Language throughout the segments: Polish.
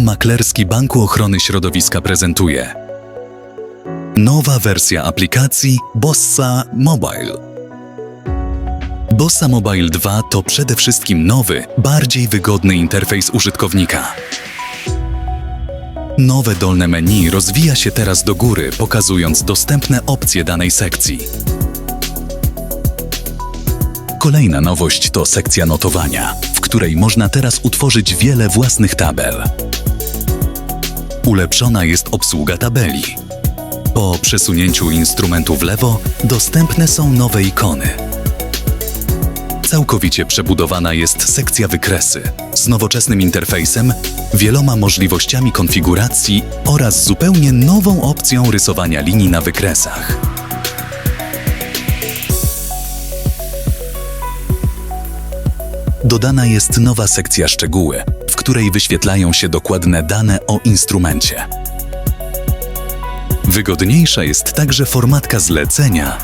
Maklerski Banku Ochrony Środowiska prezentuje nowa wersja aplikacji Bossa Mobile. Bossa Mobile 2 to przede wszystkim nowy, bardziej wygodny interfejs użytkownika. Nowe dolne menu rozwija się teraz do góry, pokazując dostępne opcje danej sekcji. Kolejna nowość to sekcja notowania, w której można teraz utworzyć wiele własnych tabel. Ulepszona jest obsługa tabeli. Po przesunięciu instrumentu w lewo dostępne są nowe ikony. Całkowicie przebudowana jest sekcja wykresy z nowoczesnym interfejsem, wieloma możliwościami konfiguracji oraz zupełnie nową opcją rysowania linii na wykresach. Dodana jest nowa sekcja szczegóły, której wyświetlają się dokładne dane o instrumencie. Wygodniejsza jest także formatka zlecenia.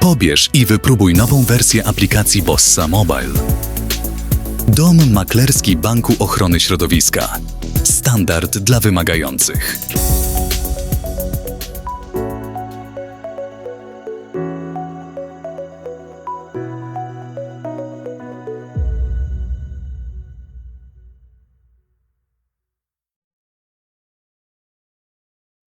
Pobierz i wypróbuj nową wersję aplikacji Bossa Mobile. Dom maklerski Banku Ochrony Środowiska. Standard dla wymagających.